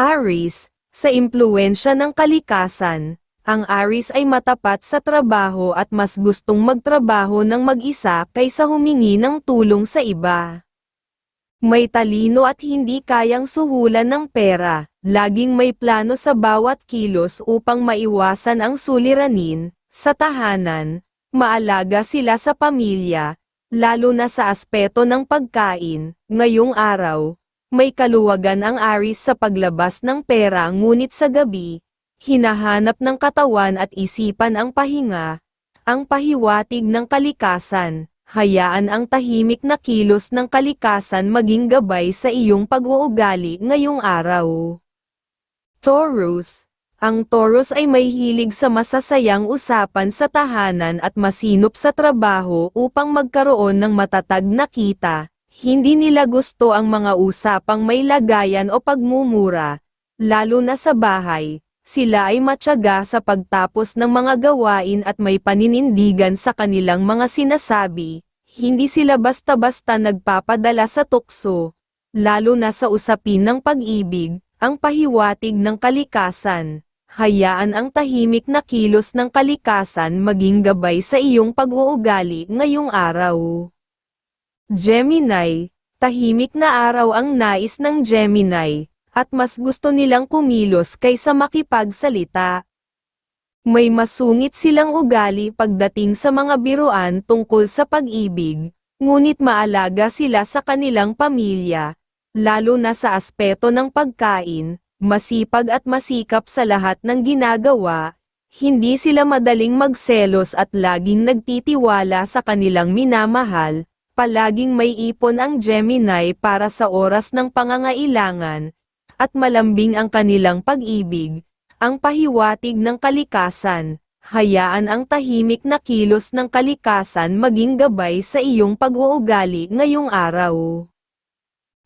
Aris, sa impluensya ng kalikasan, ang Aris ay matapat sa trabaho at mas gustong magtrabaho ng mag-isa kaysa humingi ng tulong sa iba. May talino at hindi kayang suhulan ng pera, laging may plano sa bawat kilos upang maiwasan ang suliranin, sa tahanan, maalaga sila sa pamilya, lalo na sa aspeto ng pagkain, ngayong araw, may kaluwagan ang Aris sa paglabas ng pera ngunit sa gabi, hinahanap ng katawan at isipan ang pahinga, ang pahiwatig ng kalikasan, hayaan ang tahimik na kilos ng kalikasan maging gabay sa iyong pag-uugali ngayong araw. Taurus Ang Taurus ay may hilig sa masasayang usapan sa tahanan at masinop sa trabaho upang magkaroon ng matatag na kita. Hindi nila gusto ang mga usapang may lagayan o pagmumura, lalo na sa bahay. Sila ay matyaga sa pagtapos ng mga gawain at may paninindigan sa kanilang mga sinasabi. Hindi sila basta-basta nagpapadala sa tukso, lalo na sa usapin ng pag-ibig, ang pahiwatig ng kalikasan. Hayaan ang tahimik na kilos ng kalikasan maging gabay sa iyong pag-uugali ngayong araw. Gemini, tahimik na araw ang nais ng Gemini, at mas gusto nilang kumilos kaysa makipagsalita. May masungit silang ugali pagdating sa mga biruan tungkol sa pag-ibig, ngunit maalaga sila sa kanilang pamilya, lalo na sa aspeto ng pagkain, masipag at masikap sa lahat ng ginagawa, hindi sila madaling magselos at laging nagtitiwala sa kanilang minamahal, palaging may ipon ang Gemini para sa oras ng pangangailangan, at malambing ang kanilang pag-ibig, ang pahiwatig ng kalikasan, hayaan ang tahimik na kilos ng kalikasan maging gabay sa iyong pag-uugali ngayong araw.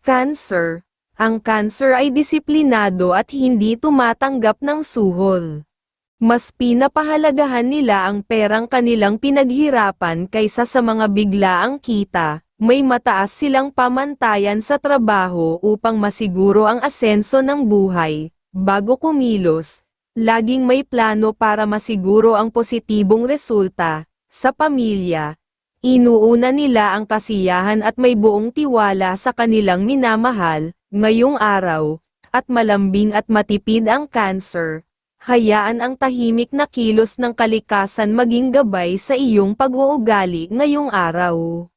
Cancer Ang cancer ay disiplinado at hindi tumatanggap ng suhol. Mas pinapahalagahan nila ang perang kanilang pinaghirapan kaysa sa mga biglaang kita, may mataas silang pamantayan sa trabaho upang masiguro ang asenso ng buhay, bago kumilos, laging may plano para masiguro ang positibong resulta, sa pamilya, inuuna nila ang kasiyahan at may buong tiwala sa kanilang minamahal, ngayong araw, at malambing at matipid ang cancer, hayaan ang tahimik na kilos ng kalikasan maging gabay sa iyong pag-uugali ngayong araw.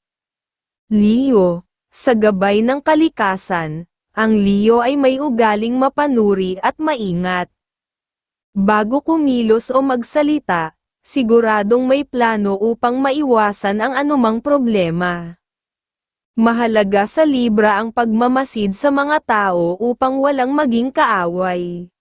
Leo, sa gabay ng kalikasan, ang Leo ay may ugaling mapanuri at maingat. Bago kumilos o magsalita, siguradong may plano upang maiwasan ang anumang problema. Mahalaga sa Libra ang pagmamasid sa mga tao upang walang maging kaaway.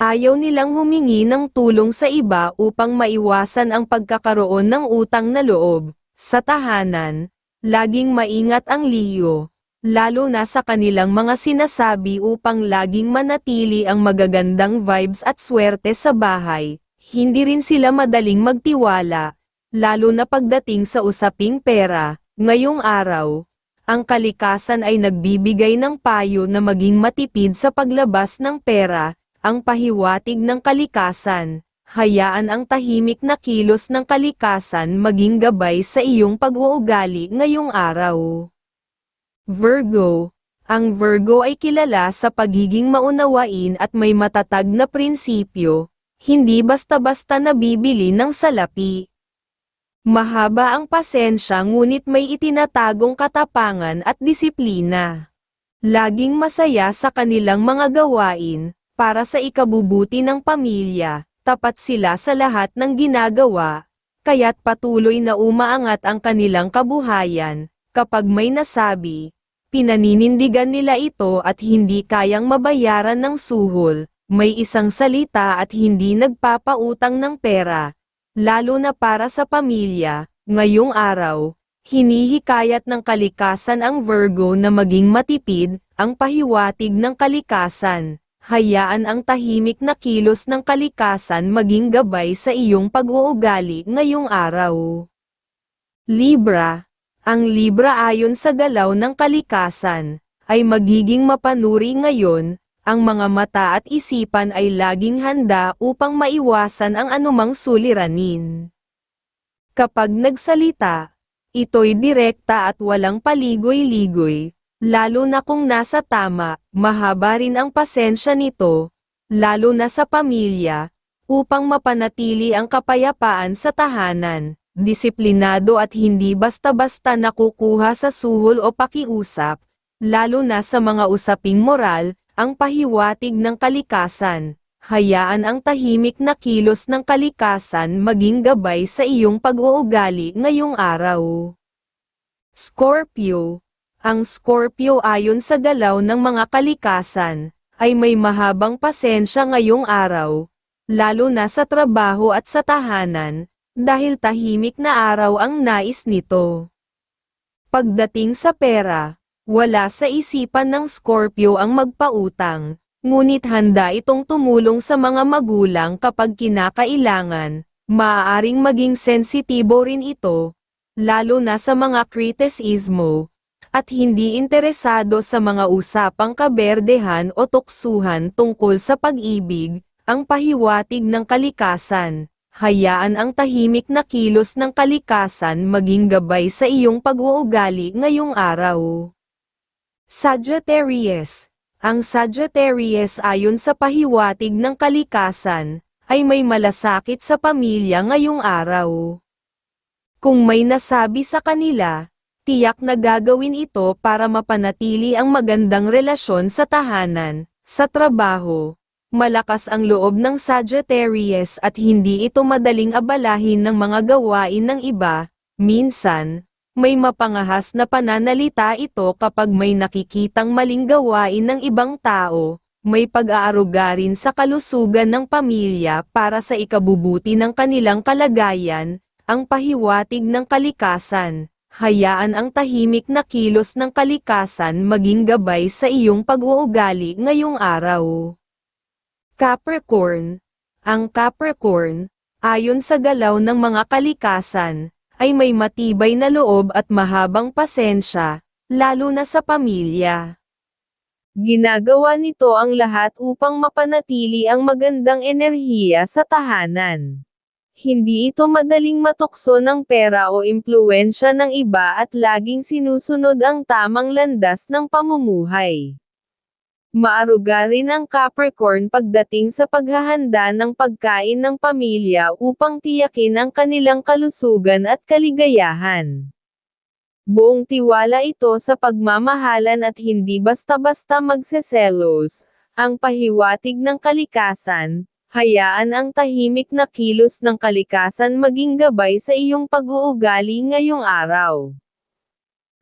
Ayaw nilang humingi ng tulong sa iba upang maiwasan ang pagkakaroon ng utang na loob. Sa tahanan, laging maingat ang Leo, lalo na sa kanilang mga sinasabi upang laging manatili ang magagandang vibes at swerte sa bahay. Hindi rin sila madaling magtiwala, lalo na pagdating sa usaping pera. Ngayong araw, ang kalikasan ay nagbibigay ng payo na maging matipid sa paglabas ng pera, ang pahiwatig ng kalikasan. Hayaan ang tahimik na kilos ng kalikasan maging gabay sa iyong pag-uugali ngayong araw. Virgo Ang Virgo ay kilala sa pagiging maunawain at may matatag na prinsipyo, hindi basta-basta nabibili ng salapi. Mahaba ang pasensya ngunit may itinatagong katapangan at disiplina. Laging masaya sa kanilang mga gawain, para sa ikabubuti ng pamilya, tapat sila sa lahat ng ginagawa, kaya't patuloy na umaangat ang kanilang kabuhayan, kapag may nasabi, pinaninindigan nila ito at hindi kayang mabayaran ng suhol, may isang salita at hindi nagpapautang ng pera, lalo na para sa pamilya, ngayong araw, hinihikayat ng kalikasan ang Virgo na maging matipid, ang pahiwatig ng kalikasan. Hayaan ang tahimik na kilos ng kalikasan maging gabay sa iyong pag-uugali ngayong araw. Libra Ang Libra ayon sa galaw ng kalikasan, ay magiging mapanuri ngayon, ang mga mata at isipan ay laging handa upang maiwasan ang anumang suliranin. Kapag nagsalita, ito'y direkta at walang paligoy-ligoy, lalo na kung nasa tama, mahaba rin ang pasensya nito, lalo na sa pamilya, upang mapanatili ang kapayapaan sa tahanan, disiplinado at hindi basta-basta nakukuha sa suhol o pakiusap, lalo na sa mga usaping moral, ang pahiwatig ng kalikasan. Hayaan ang tahimik na kilos ng kalikasan maging gabay sa iyong pag-uugali ngayong araw. Scorpio Ang Scorpio ayon sa galaw ng mga kalikasan, ay may mahabang pasensya ngayong araw, lalo na sa trabaho at sa tahanan, dahil tahimik na araw ang nais nito. Pagdating sa pera, wala sa isipan ng Scorpio ang magpautang, ngunit handa itong tumulong sa mga magulang kapag kinakailangan, maaaring maging sensitibo rin ito, lalo na sa mga kritisismo, at hindi interesado sa mga usapang kaberdehan o tuksuhan tungkol sa pag-ibig, ang pahiwatig ng kalikasan. Hayaan ang tahimik na kilos ng kalikasan maging gabay sa iyong pag-uugali ngayong araw. Sagittarius Ang Sagittarius ayon sa pahiwatig ng kalikasan, ay may malasakit sa pamilya ngayong araw. Kung may nasabi sa kanila, tiyak na gagawin ito para mapanatili ang magandang relasyon sa tahanan, sa trabaho. Malakas ang loob ng Sagittarius at hindi ito madaling abalahin ng mga gawain ng iba, minsan, may mapangahas na pananalita ito kapag may nakikitang maling gawain ng ibang tao, may pag-aaruga rin sa kalusugan ng pamilya para sa ikabubuti ng kanilang kalagayan, ang pahiwatig ng kalikasan. Hayaan ang tahimik na kilos ng kalikasan maging gabay sa iyong pag-uugali ngayong araw. Capricorn Ang Capricorn, ayon sa galaw ng mga kalikasan, ay may matibay na loob at mahabang pasensya, lalo na sa pamilya. Ginagawa nito ang lahat upang mapanatili ang magandang enerhiya sa tahanan. Hindi ito madaling matukso ng pera o impluensya ng iba at laging sinusunod ang tamang landas ng pamumuhay. Maaruga rin ang Capricorn pagdating sa paghahanda ng pagkain ng pamilya upang tiyakin ang kanilang kalusugan at kaligayahan. Buong tiwala ito sa pagmamahalan at hindi basta-basta magseselos, ang pahiwatig ng kalikasan, hayaan ang tahimik na kilos ng kalikasan maging gabay sa iyong pag-uugali ngayong araw.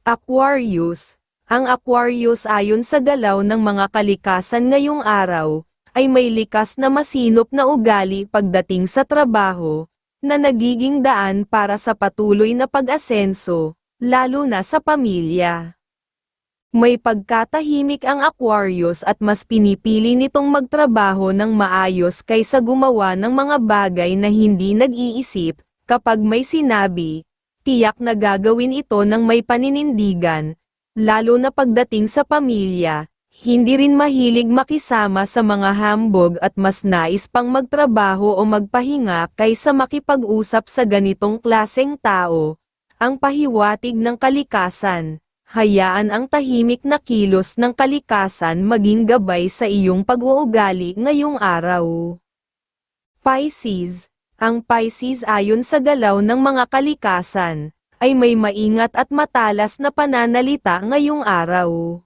Aquarius, ang Aquarius ayon sa galaw ng mga kalikasan ngayong araw, ay may likas na masinop na ugali pagdating sa trabaho, na nagiging daan para sa patuloy na pag-asenso, lalo na sa pamilya. May pagkatahimik ang Aquarius at mas pinipili nitong magtrabaho ng maayos kaysa gumawa ng mga bagay na hindi nag-iisip, kapag may sinabi, tiyak na gagawin ito ng may paninindigan, lalo na pagdating sa pamilya, hindi rin mahilig makisama sa mga hambog at mas nais pang magtrabaho o magpahinga kaysa makipag-usap sa ganitong klaseng tao. Ang pahiwatig ng kalikasan, hayaan ang tahimik na kilos ng kalikasan maging gabay sa iyong pag-uugali ngayong araw. Pisces, ang Pisces ayon sa galaw ng mga kalikasan, ay may maingat at matalas na pananalita ngayong araw.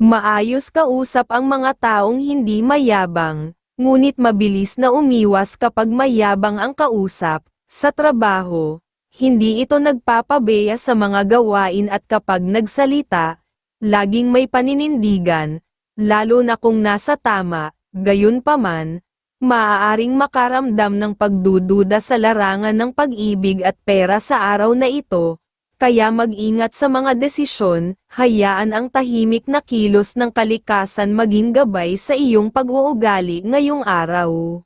Maayos kausap ang mga taong hindi mayabang, ngunit mabilis na umiwas kapag mayabang ang kausap, sa trabaho, hindi ito nagpapabeya sa mga gawain at kapag nagsalita, laging may paninindigan, lalo na kung nasa tama, gayon paman, maaaring makaramdam ng pagdududa sa larangan ng pag-ibig at pera sa araw na ito, kaya mag-ingat sa mga desisyon, hayaan ang tahimik na kilos ng kalikasan maging gabay sa iyong pag-uugali ngayong araw.